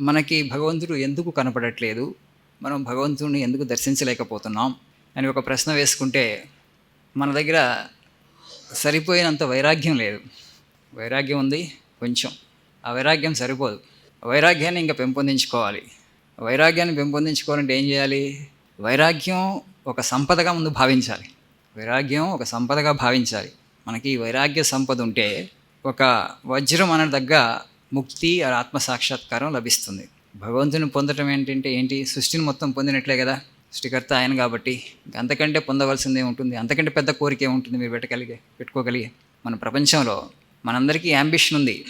మనకి భగవంతుడు ఎందుకు కనపడట్లేదు? మనం భగవంతుడిని ఎందుకు దర్శించలేకపోతున్నాం? అని ఒక ప్రశ్న వేసుకుంటే మన దగ్గర సరిపోయినంత వైరాగ్యం లేదు. వైరాగ్యం ఉంది కొంచెం. ఆ వైరాగ్యం సరిపోదు. వైరాగ్యాన్ని ఇంకా పెంపొందించుకోవాలి. వైరాగ్యాన్ని పెంపొందించుకోవాలంటే ఏం చేయాలి? వైరాగ్యం ఒక సంపదగా ముందు భావించాలి. వైరాగ్యం ఒక సంపదగా భావించాలి. మనకి వైరాగ్య సంపద ఉంటే ఒక వజ్రం అనే దగ్గర ముక్తి ఆత్మ సాక్షాత్కారం లభిస్తుంది. భగవంతుని పొందటం ఏంటంటే ఏంటి? సృష్టిని మొత్తం పొందినట్లే కదా? సృష్టికర్త ఆయన కాబట్టి అంతకంటే పొందవలసిందే ఉంటుంది. అంతకంటే పెద్ద కోరిక ఏముంటుంది మీరు పెట్టగలిగే పెట్టుకోగలిగే? మన ప్రపంచంలో మనందరికీ యాంబిషన్ ఉంది.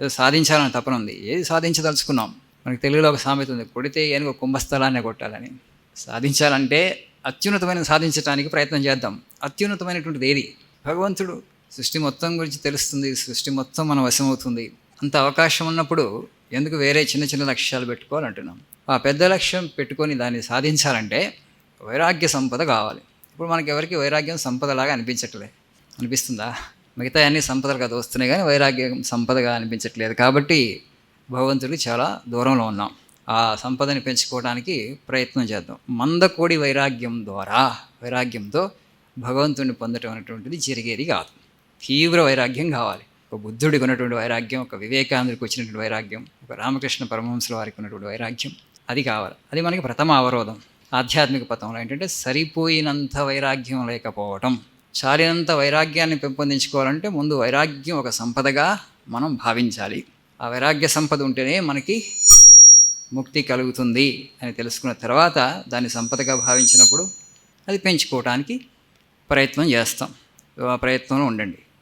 ఏదో సాధించాలని తపన ఉంది. ఏది సాధించదలుచుకున్నాం? మనకి తెలుగులో ఒక సామెత ఉంది కొడితే ఏనుగు కుంభస్థలాన్ని కొట్టాలని. సాధించాలంటే అత్యున్నతమైన సాధించడానికి ప్రయత్నం చేద్దాం. అత్యున్నతమైనటువంటిది ఏది? భగవంతుడు సృష్టి మొత్తం గురించి తెలుస్తుంది. సృష్టి మొత్తం మన వశమవుతుంది. అంత అవకాశం ఉన్నప్పుడు ఎందుకు వేరే చిన్న చిన్న లక్ష్యాలు పెట్టుకోవాలంటున్నాం? ఆ పెద్ద లక్ష్యం పెట్టుకొని దాన్ని సాధించాలంటే వైరాగ్య సంపద కావాలి. ఇప్పుడు మనకి ఎవరికి వైరాగ్యం సంపదలాగా అనిపించట్లే. అనిపిస్తుందా? మిగతా అన్ని కదా వస్తున్నాయి కానీ వైరాగ్యం సంపదగా అనిపించట్లేదు. కాబట్టి భగవంతుడికి చాలా దూరంలో ఉన్నాం. ఆ సంపదని పెంచుకోవడానికి ప్రయత్నం చేద్దాం. మందకోడి వైరాగ్యం ద్వారా వైరాగ్యంతో భగవంతుడిని పొందటం అనేటువంటిది జరిగేది కాదు. తీవ్ర వైరాగ్యం కావాలి. ఒక బుద్ధుడికి ఉన్నటువంటి వైరాగ్యం ఒక వివేకానందుడికి వచ్చినటువంటి వైరాగ్యం ఒక రామకృష్ణ పరమహంసుల వారికి ఉన్నటువంటి వైరాగ్యం అది కావాలి. అది మనకి ప్రథమ అవరోధం. ఆధ్యాత్మిక పథంలో ఏంటంటే సరిపోయినంత వైరాగ్యం లేకపోవటం. చాలినంత వైరాగ్యాన్ని పెంపొందించుకోవాలంటే ముందు వైరాగ్యం ఒక సంపదగా మనం భావించాలి. ఆ వైరాగ్య సంపద ఉంటేనే మనకి ముక్తి కలుగుతుంది అని తెలుసుకున్న తర్వాత దాన్ని సంపదగా భావించినప్పుడు అది పెంచుకోవడానికి ప్రయత్నం చేస్తాం. ఆ ప్రయత్నంలో ఉండండి.